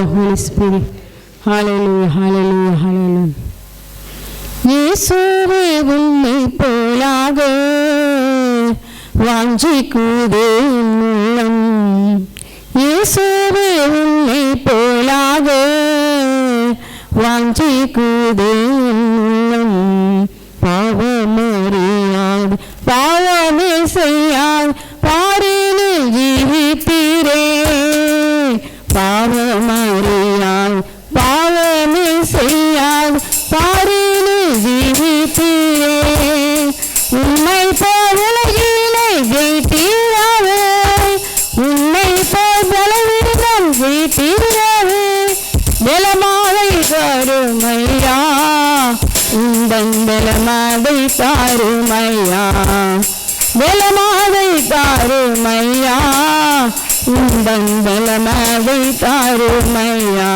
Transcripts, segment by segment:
the Holy Spirit. Hallelujah, hallelujah, hallelujah. இயேசுவே உன்னை போலாக வாஞ்சிக்குதே உள்ளம் நிலமாவை தாருமையா பலமாதை தாருமையா உந்தன் பலமாதை தாருமையா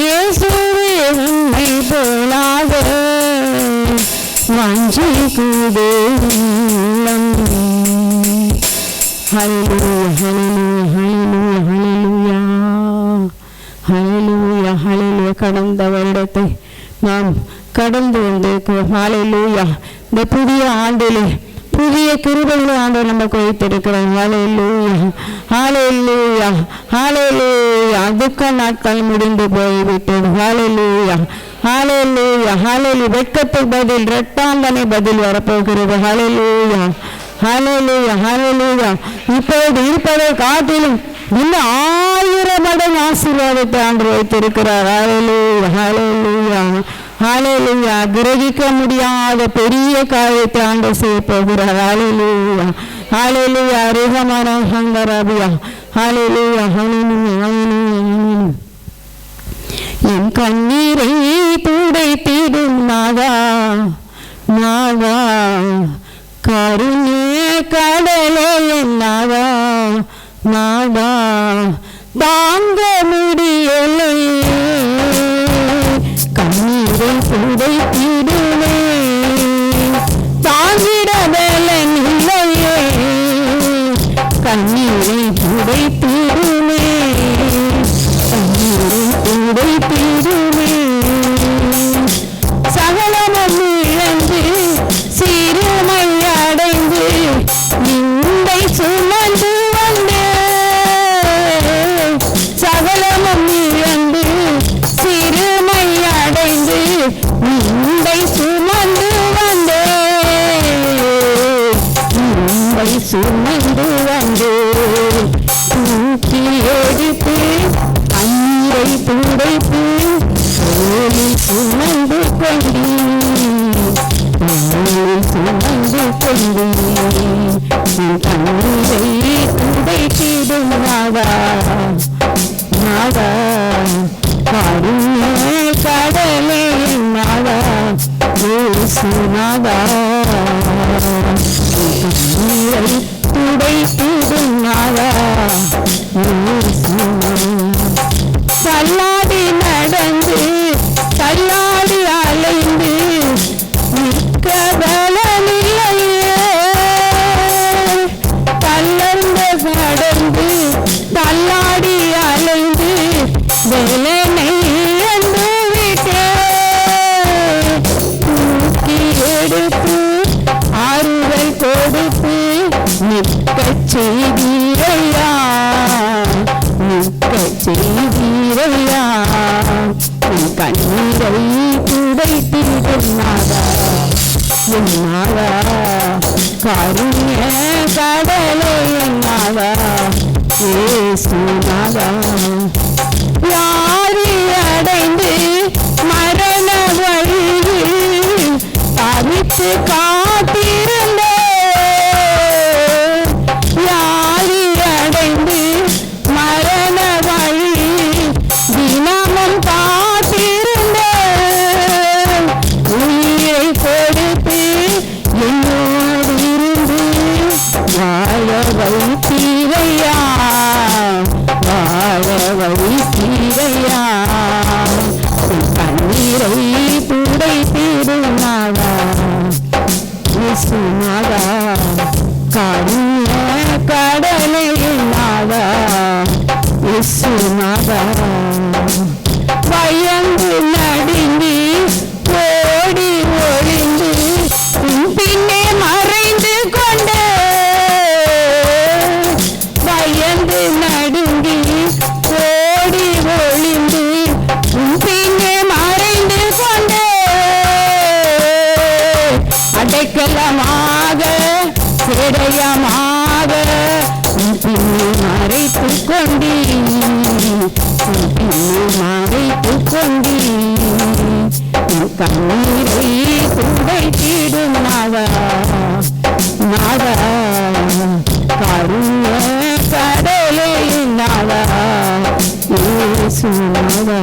இயேசுவே உன்னை போலாக வஞ்சி கூடே உள்ளம். Hallelujah, hallelujah, hallelujah, hallelujah, hallelujah. கடந்த வருடத்தை நாம் கடந்து வந்திருக்கிறோம் லூயா இந்த புதிய ஆண்டிலே புதிய கிருபைகளை ஆண்டவர் நமக்கு வைத்திருக்கிறார் ஹalleluya ஹalleluya ஹalleluya துக்க நாட்கள் முடிந்து போய்விட்டது. ஹாலே லூயா ஹalleluya வெட்கத்துக்கு பதில் ரெட்டாந்தனை பதில் வரப்போகிறது. ஹalleluya ஹalleluya லூயா இப்பொழுது இருப்பதை காட்டிலும் இன்னும் ஆயிரம் மடங்கு ஆசீர்வாதத்தை ஆண்டு வைத்திருக்கிறார். ஹாலே ஹalleluya ஹalleluya கிரகிக்க முடியாத பெரிய காரியத்தை ஆண்டு செய்ய போகிறார். ஹalleluya ஹalleluya அருகமான ஹங்கரபியா ஹalleluya ஹalleluya என் கண்ணீரை துடைத்திடும் நாதா நாதா. கருணே கடலே என் நாதா நாதா. தாங்க முடியலை. கண்ணீர் என் சிந்தை தீடுமே தாங்கிட வேலை நிலையே கண்ணீரை துடைத்திடுமே அடையலமாக சிடையமாக மறைத்து கொண்டி மறைத்து கொண்டி கண்ணீரை துண்டை தீடும் நாவா நாவா கருண கடலே நாவா சுனாவா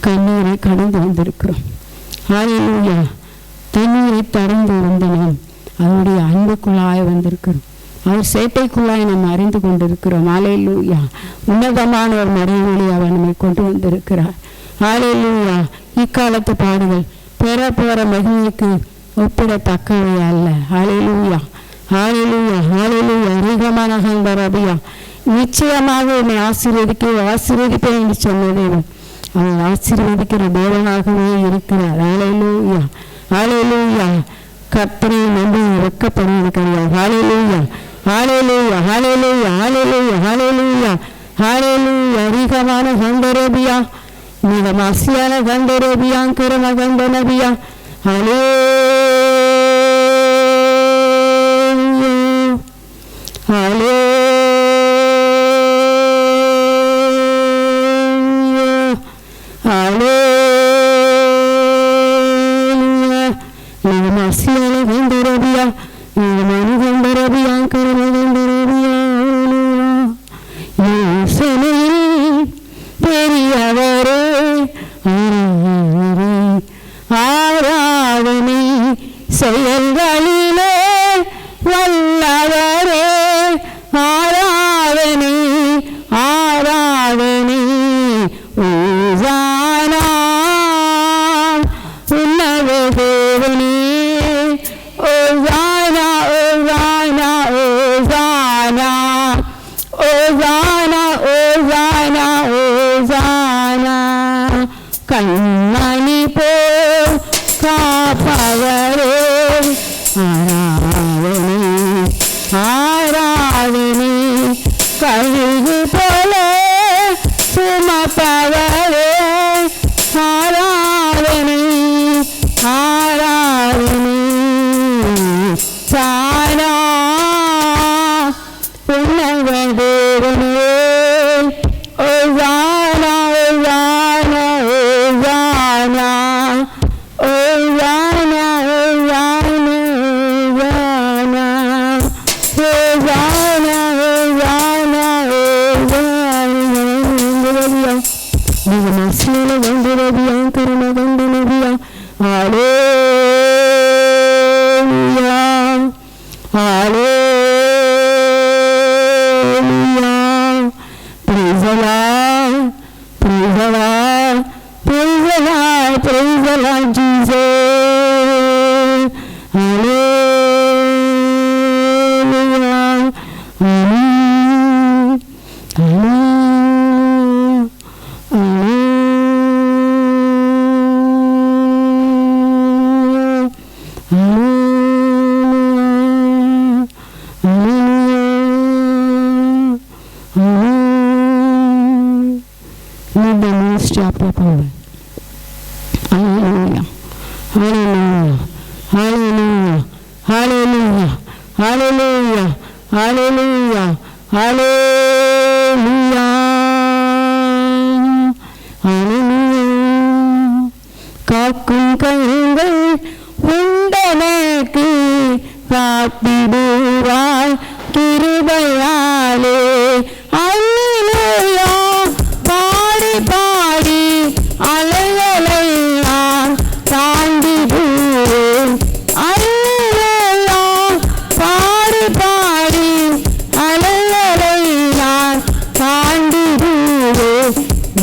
கண்ணீரை கடந்து வந்திருக்கிறோம். ஹalleluya தண்ணீரை தடந்து வந்தனோம் அவருடைய அன்புக்குள்ளாய வந்திருக்கிறோம். அவர் சேட்டைக்குள்ளாய் நாம் அறிந்து கொண்டிருக்கிறோம். ஹalleluya உன்னதமான ஒரு மறைமொழி அவர் நம்மை கொண்டு வந்திருக்கிறார். ஹalleluya இக்காலத்து பாடுகள் பெற போற மகிழ்ச்சிக்கு ஒப்பிடத்தக்கவை அல்ல. ஹalleluya ஹalleluya ஹalleluya ரீகமான நிச்சயமாக என்னை ஆசீர்வதிக்க ஆசீர்வதிப்பேன் என்று சொன்ன தேவன். அவர் ஆசீர்வதிக்கிற தேவனாகவே இருக்கிறார். ஆலையிலூயா ஆலையிலூயா கர்த்தனை நம்பி வெக்கப்படுவதற்கறியா hallelujah hallelujah hallelujah hallelujah hallelujah hallelujah அதிகமான கண்டரேபியா மிக மாசியான கண்டரேபியா கிரம கண்டனபியா ஹலே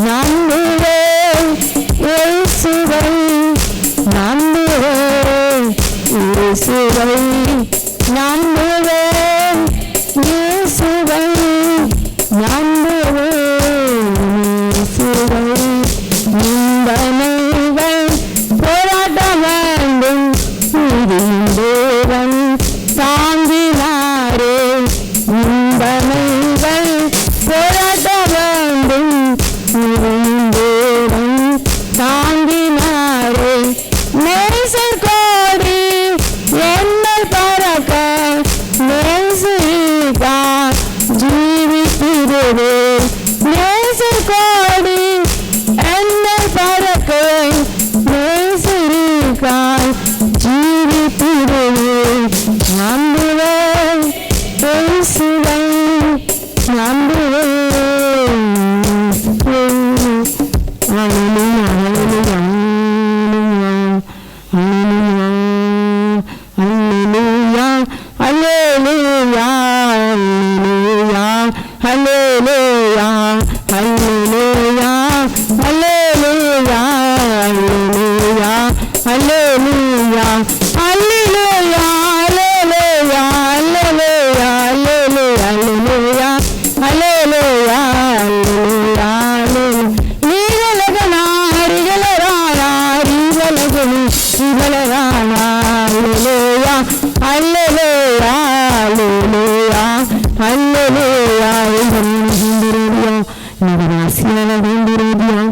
நம்புவே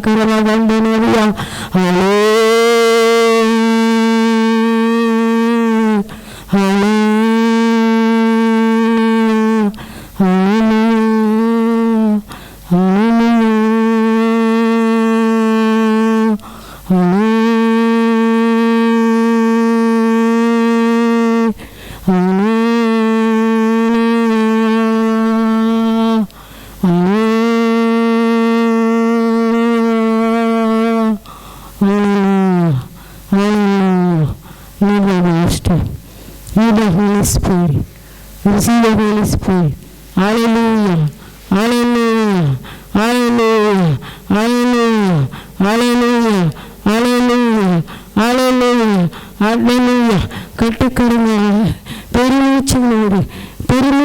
kahramandan dönüyor ya.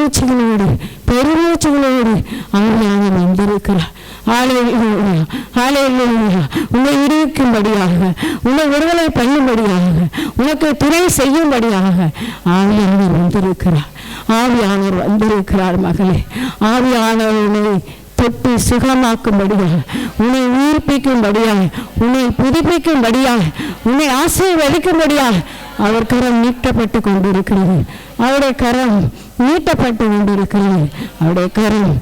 பெருமூச்சுகளோடு பெருமூச்சுகளோடு அவர்களாக வந்திருக்கிறார் ஹalleluya ஹalleluya. உன்னை விடுவிக்கும்படியாக உன்னை விடுதலை பண்ணும்படியாக உனக்கு துணை செய்யும்படியாக ஆவியானவர் வந்திருக்கிறார். ஆவியானவர் வந்திருக்கிறார் மகளே. ஆவியானவனை தொட்டு சுகமாக்கும்படியாக உன்னை உயிர்ப்பிக்கும்படியாக உன்னை புதுப்பிக்கும்படியாக உன்னை ஆசீர்வதிக்கும்படியாக அவர் கரம் நீட்டப்பட்டு கொண்டிருக்கிறது. அவருடைய கரம் நீட்டப்பட்டு கொண்டிருக்கிறது அவருடைய கரம்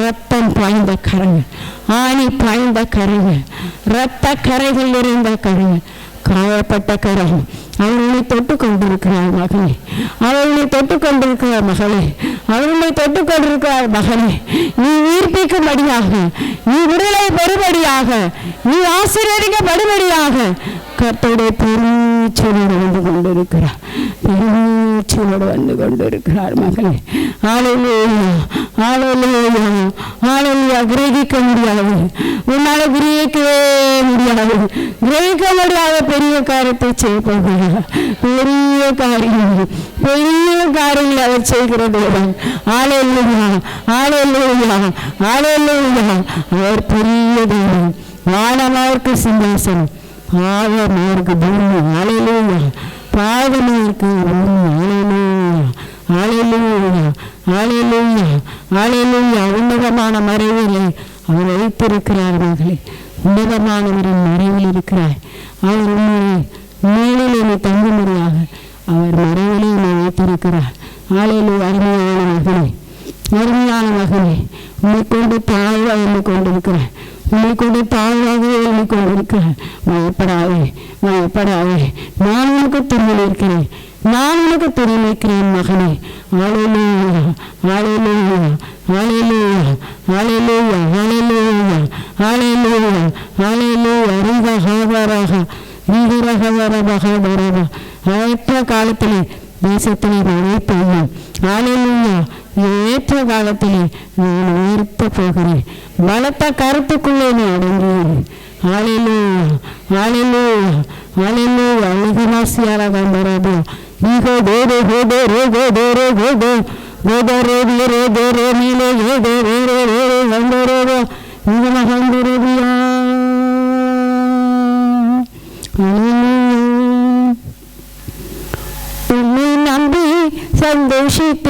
ரத்தம் பாய்ந்த கரங்கள் ஆணி பாய்ந்த கரங்கள் இரத்த கரைகள் நிறைந்த கரங்கள் காயப்பட்ட கரம். அவர்களை தொட்டு கொண்டிருக்கிறார் மகளே. அவர்களை தொட்டு கொண்டிருக்கிறார் மகளே. அவர்களை தொட்டு கொண்டிருக்கிறார் மகளே. நீ உயிர்ப்பிக்கும்படியாக நீ விடுதலை பெறும்படியாக நீ ஆசீர்வதிக்கப்படும்படியாக கர்த்தருடைய பெருச்சலோடு நடந்து கொண்டிருக்கிறார். பெருச்சலோடு வந்து கொண்டிருக்கிறார் மகளே. ஆளுநா ஆளுநா ஆளுநா கிரகிக்க முடியாது உன்னால கிரகிக்கவே முடியாது. கிரகிக்க முடியாத பெரிய காரியத்தை செய்ய போகிறார். பெரிய காரியம். பெரிய காரியங்களை அவர் செய்கிறது ஆளுநா ஆளுநா ஆளுநா அவர் பெரிய தெய்வம் வானமாருக்கு சிம்மாசனம். பாவமாருக்கு பூமி. அலையிலூயா பாவமாருக்கு பூமி அலையிலூயா அலையிலூயா அலையிலூயா உன்னதமான மறைவிலே அவர் வைத்திருக்கிறார் மகளே. உன்னதமானவரின் மறைவில் இருக்கிறார் அவர் உண்மையை மேலில் என்னை தங்கும்படியாக அவர் மறைவிலே என்னை வைத்திருக்கிறார். ஆலையிலு அருமையான மகளே. அருமையான மகனே உன்னை கொண்டு தாழ்வாக எண்ணி கொண்டிருக்கிறேன் உன்னை கொண்டு தாழ்வாகவே எழுதி கொண்டிருக்கிறேன் பயப்படாதே பயப்படாதே நான் உனக்கு துணை இருக்கிறேன் நான் உனக்கு துணை நிற்கிறேன் மகனே. ஆலையிலூயா ஆலையிலூயா ஆலையிலேயா ஆலையிலூயா ஆலையிலூயா ஆலையிலூயா இந்த ரக ஹாவராக வரவா ஏற்ற காலத்திலே தேசத்திலே மழை பெய்யும் ஆலையா ஏற்ற காலத்திலே நான் உயிர்த்து போகிறேன் பலத்த கருத்துக்குள்ளே நான் அடங்குகிறேன் ஆலையா ஆலையா ஆலையா அழகுவாசியாராக வராது ஈகோ தேதோ ரே ரோகோ தேரோ ஹோதோ ரோதோ ரோதி ரோதோ ரோமிலே ஏதோ ரேரோ ரேரோ வந்தோ ரோதோ இவன வந்து ரோதியா ஆலையா Roshi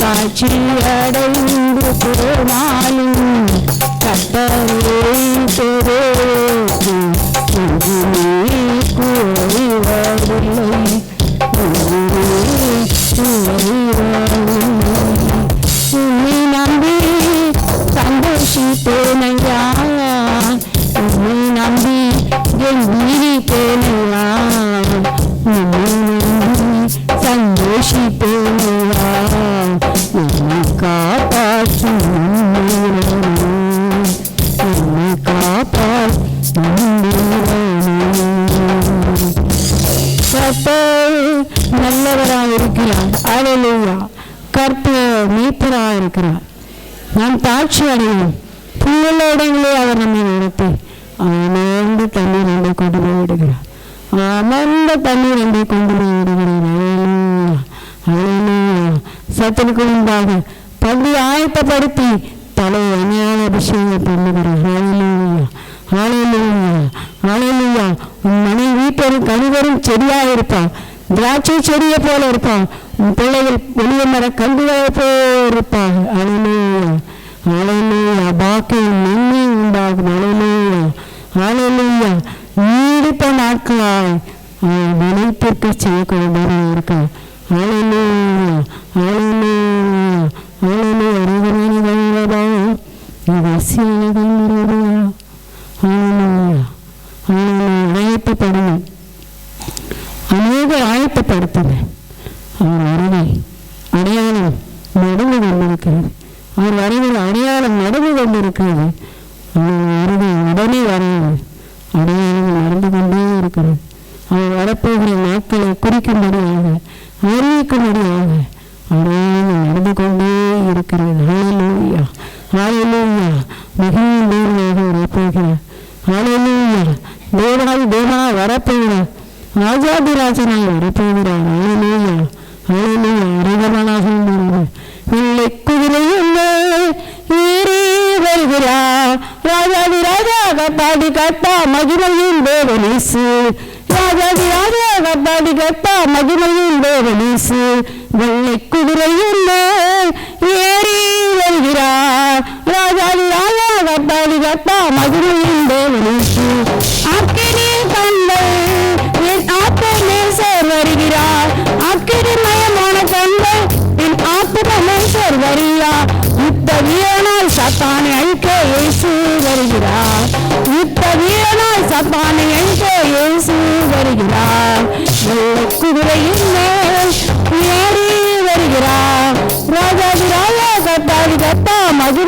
காட்சி அடைந்து பெருமாளும் உன்னை நம்பி சந்தோஷிப்பேனையா அடையும். புல்லுள்ள இடங்களே அவர் நம்மை நடத்தி. அமர்ந்த தண்ணீர் நம்மை கொண்டு போய் விடுகிறார். அமர்ந்த தண்ணீர் நம்மை கொண்டு போய் விடுகிறார். அழலுயா அழலுயா பள்ளி ஆயத்தப்படுத்தி தலை அணியாள அபிஷேகம் பண்ணுகிறார். அழலுயா ஹalleluya ஹalleluya உன் மனை வீட்டரும் கணிவரும் செடியாக இருப்பான் திராட்சை செடியை போல இருப்பான் உன் பிள்ளைகள் வெளிய மர கண்டுகளை போல் இருப்பாங்க ஹalleluya ஹalleluya பாக்கியம் நன்மை உண்டாகும் ஹalleluya ஹalleluya. நீடித்த நாட்களாய் அவன் நினைத்திருக்க செய்யக்கூடியவராக இருக்கான் ஹalleluya. ஹalleluya. ஹalleluya. அறிவுரையான வழிவதா இது அசியான வழிவதா ஹalleluya. அவர் வருகை அவர் வருகிற அடையாளம் நடந்து கொண்டிருக்கிறது. அவன் வருகை உடனே வருகிறது அடையாளம் நடந்து கொண்டே இருக்கிறது அவர் வரப்போகிற நாட்களை குறிக்கும்படியாக அறிவிக்கும்படியாக அடையாளம் நடந்து கொண்டே இருக்கிறது ஹalleluya ஹalleluya மிகவும் நேர்மையாக வரப்போகிறார். ஹalleluya தேவனால் தேவனால் வரப்போகிறார். ராஜாதிராஜனால் வரப்போகிறாரா? ராஜாக கட்டா மகிமையின் தேவனீசு ராஜாதி ராஜாக பாடி கட்டா மகிமையின் தேவனீசு வெள்ளை குதிரையில் ஏறி வருகிறார். ராஜாதி ராஜாக பாடி கட்டா மகிமையின் தேவனீசு அக்கினி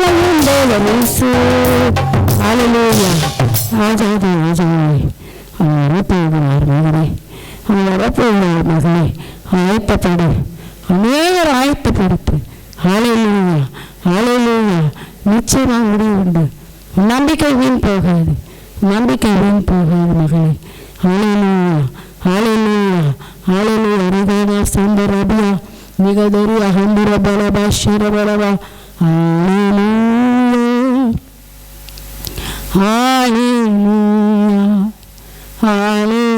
மகிமையும் தேவன் இயேசு ஹalleluya Hallelujah. Hallelujah.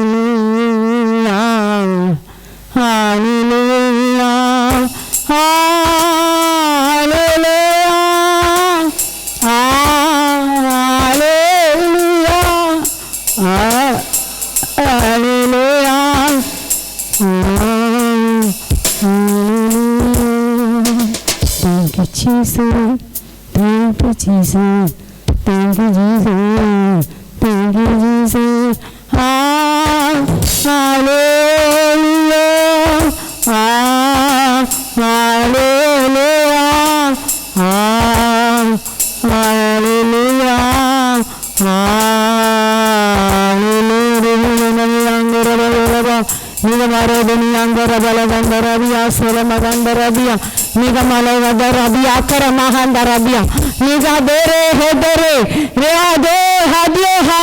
ரபியா சுரமகந்த ரபியா நிகமலவத ரபியா கரமகந்த ரபியா நிகா தேரே ஹெதரே ரேதே ஹதியோஹா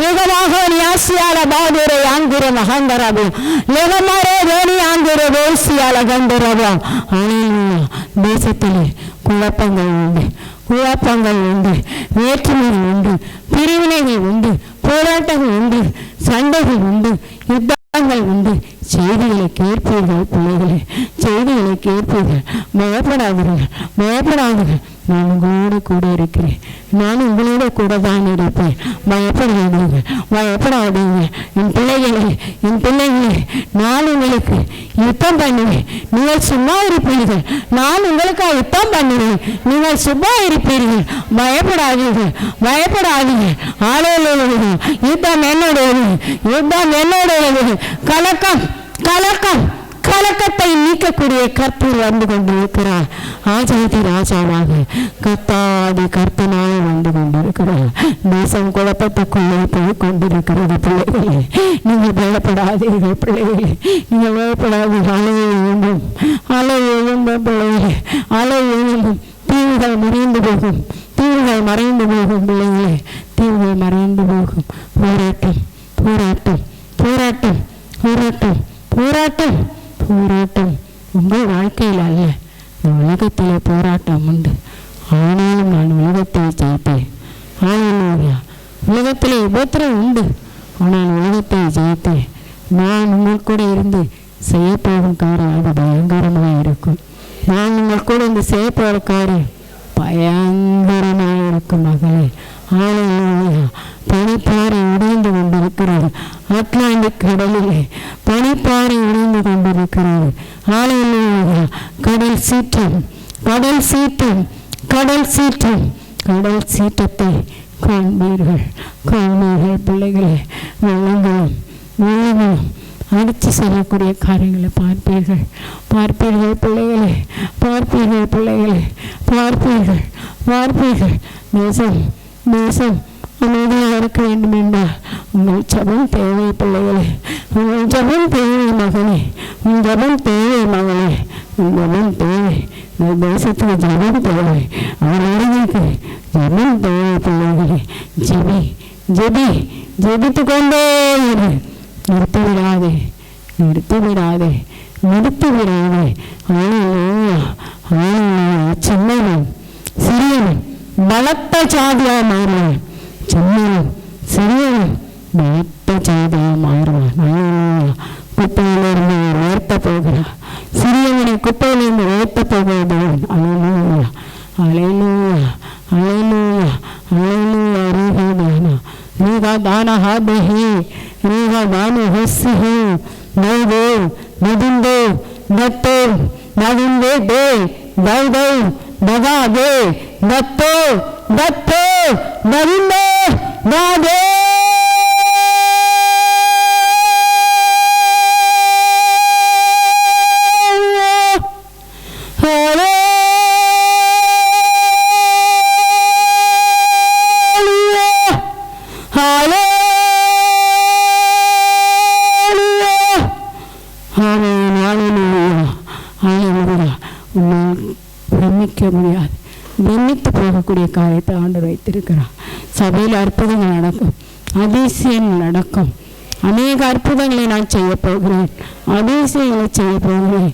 நிகமாக நியாசியால பாதுரே ஆங்குர மகந்த ரபியா நிகமரே வேணி ஆங்குர வேசியால கந்த ரபியா தேசத்திலே குழப்பங்கள் உண்டு குழப்பங்கள் உண்டு வேற்றுமைகள் உண்டு பிரிவினைகள் உண்டு போராட்டங்கள் உண்டு சண்டைகள் உண்டு யுத்தங்கள் உண்டு செய்திகளை கேட்பீர்கள் பிள்ளைகளே. செய்திகளை கேட்பீர்கள். பயப்படாதீர்கள். பயப்படாதீர்கள். நான் உங்களோட கூட இருக்கிறேன். நான் உங்களோட கூட தான் இருப்பேன். பயப்படாதீங்க பயப்படாதீங்க என் பிள்ளைகளே என் பிள்ளைகளே நான் உங்களுக்கு யுத்தம் பண்ணுவேன். நீங்கள் சும்மா இருப்பீர்கள். நான் உங்களுக்கு யுத்தம் பண்ணுவேன். நீங்கள் சும்மா இருப்பீர்கள். பயப்படாதீங்க பயப்படாதீங்க ஆலையில் யுத்தம் என்னோட யுத்தம் என்னோட கலக்கம். கலக்கம் கலக்கத்தை நீக்கக்கூடிய கர்த்தர் வந்து கொண்டிருக்கிறார். ஆஜாதி ராஜாவாக கத்தாதி கர்த்தனாக வந்து கொண்டிருக்கிறார். தேசம் குழப்பத்துக்குள்ளே போய் கொண்டிருக்கிறது பிள்ளைகளே. நீங்கள் பயப்படாதீர்கள் பிள்ளைகளே. நீங்கள் பயப்படாது அலை எழுந்தும் அலை எழுந்த பிள்ளைகளே. அலை எழுந்தும் தீவுகள் மறைந்து போகும். தீவுகள் மறைந்து போகும் பிள்ளைகளே. தீவுகள் மறைந்து போகும். போராட்டம் போராட்டம் போராட்டம் போராட்டம். போராட்டம் போராட்டம். உங்கள் வாழ்க்கையில் அல்ல இந்த உலகத்தில் போராட்டம் உண்டு. ஆனாலும் நான் உலகத்தை ஜெயிப்பேன். ஆனாலும் உலகத்தில் உபத்திரம் உண்டு. ஆனால் உலகத்தை ஜெயித்தேன். நான் உங்கள் கூட இருந்து செய்யப்போகும் காரியம் அது பயங்கரமாக இருக்கும். நான் உங்கள் கூட இருந்து செய்யப்போகிற காரியம் பயங்கரமாக இருக்கும் மகளே. ஆலையா பனிப்பாறை உடைந்து கொண்டிருக்கிறது அட்லாண்டிக் கடலிலே பனிப்பாறை உடைந்து கொண்டிருக்கிறது ஆலையா கடல் சீற்றம் கடல் சீற்றம் கடல் சீற்றம். கடல் சீற்றத்தை காண்பீர்கள். காண்பீர்கள் பிள்ளைகளே வெள்ளங்களும் வெள்ளங்களும் அடித்து செல்லக்கூடிய காரியங்களை பார்ப்பீர்கள். பார்ப்பீர்கள் பிள்ளைகளே பார்ப்பீர்கள் பிள்ளைகளே பார்ப்பீர்கள் பார்ப்பீர்கள். தேசம் தேசம் அமைதியாக இருக்க வேண்டும் என்றால் உங்கள் ஜபம் தேவை பிள்ளைகளே. உங்கள் ஜபம் தேவை மகனே. உன் ஜபம் தேவை மகனே. உன் ஜபம் தேவை. இந்த தேசத்துக்கு ஜபம் தேவை. அவர்களுக்கு ஜபம் தேவை பிள்ளைகளே. ஜெபி ஜெபி ஜெபித்து கொண்டே இரு. நிறுத்தி விடாதே நிறுத்தி விடாதே நிறுத்தி விடாதே ஆனால் சின்னவன் சிறியவன். பலத்த ஜாதியாக மாறுவான் சின்னவன் சிறியவன் பலத்த ஜாதியாக மாறுவான் ஆனா குப்பையிலிருந்து உயர்த்த போகிறார். சிறியவனை குப்பையிலிருந்து உயர்த்த போகிறவன் அலையிலூயா அலையிலூயா அலையிலூயா அலையிலூயா ரீகாதானா ஹாபஹி ரீகா தானு ஹுஸ்ஸிஹி. நோதோ நதிந்தே நத்தோ நவிந்தே தே தைதை நகாதே நத்தோ நத்தோ நவிந்தே நாதே பிரமிக்க முடியாது. பிரமித்து போகக்கூடிய காரியத்தை ஆண்டவர் வைத்திருக்கிறார். சபையில் அற்புதங்கள் நடக்கும். அதிசயம் நடக்கும். அநேக அற்புதங்களை நான் செய்ய போகிறேன். அதிசயங்களை செய்ய போகிறேன்.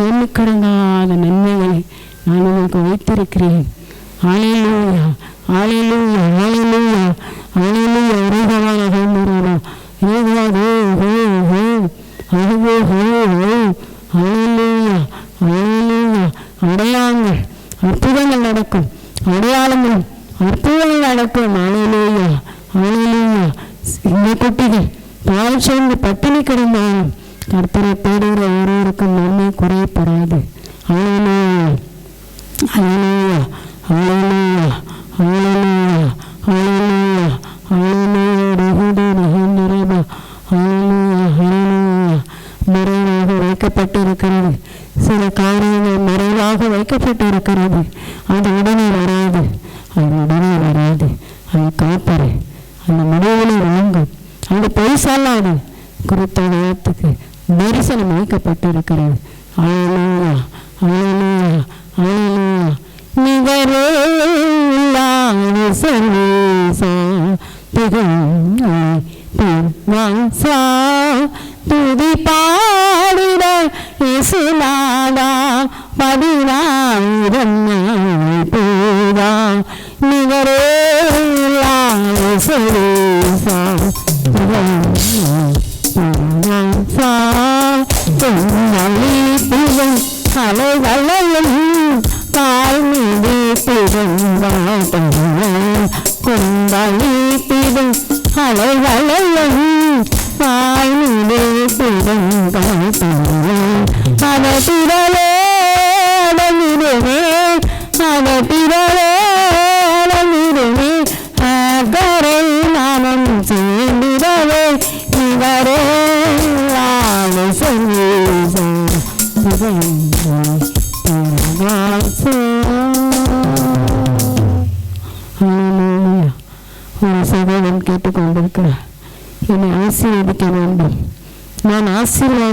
எண்ணிக்கடங்காத நன்மைகளை நான் உங்களுக்கு வைத்திருக்கிறேன். ஆலையிலூயா ஆலையிலூயா ஆலையிலூயா ஆலையிலூயா ரூபமாக வேண்டுகிறோம் ரூபாதோ ஹோ ஹோ அழுகோ ஹோ ஹோ ஆலையிலூயா ஆலையிலூயா அடையாளங்கள் அற்புதங்கள் நடக்கும் அடையாளங்கள் அற்புதங்கள் நடக்கும் ஆலையிலூயா ஆலையிலூயா இந்த குட்டிகள் பால் சேர்ந்து பட்டினி கிடந்தாலும் கர்த்தரை தேடுகிற ஒருவருக்கும் நன்மை குறையப்படாது ஆலையிலூயா Hallelujah. Hallelujah. Hallelujah. Hallelujah. Hallelujah. నిగరేలా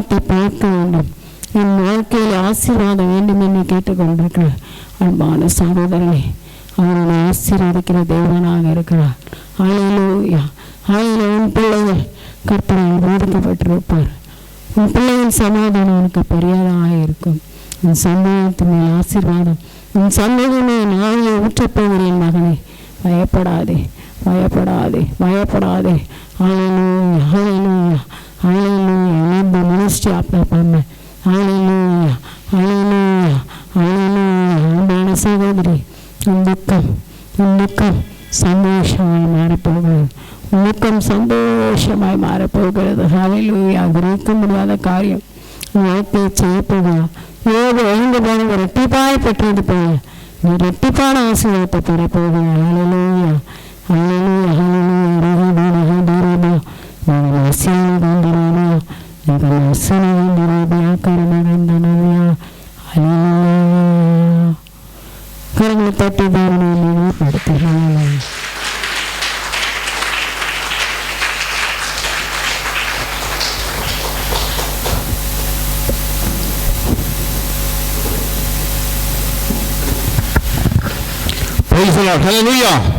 ஆசீர்வாதத்தை பார்க்க வேண்டும் என் வாழ்க்கையில் ஆசீர்வாதம் வேண்டும் என்று கேட்டுக்கொண்டிருக்கிறார் அன்பான சகோதரனே அவனை ஆசீர்வதிக்கிற தேவனாக இருக்கிறார். அலையிலூயா அலையில உன் பிள்ளைகள் கற்பனையில் போதிக்கப்பட்டிருப்பார் உன் பிள்ளையின் சமாதானம் உனக்கு பெரியதாக இருக்கும். உன் சந்தேகத்தின் மேல் ஆசீர்வாதம் உன் சந்தேகமே நாளையை ஊற்றப்போகிறேன் மகனே பயப்படாதே பயப்படாதே பயப்படாதே. ஹalleluya ஹalleluya ஹalleluya lead the ministry of the Father ஹalleluya ஹalleluya ஹalleluya அன்பான சகோதரி உன் துக்கம் உன் துக்கம் சந்தோஷமாய் மாறப்போகிறது. துக்கம் சந்தோஷமாய் மாறப்போகிறது. ஹalleluya கிரகிக்க முடியாத காரியம். வாழ்க்கையை செய்யப்போகிறா. ஏது ஐந்து போன ரெட்டிப்பாய் பெற்றது போய் நீ ரெட்டிப்பான ஆசீர்வாதத்தை பெறப்போகிறாய் ஹalleluya ஹalleluya Hallelujah.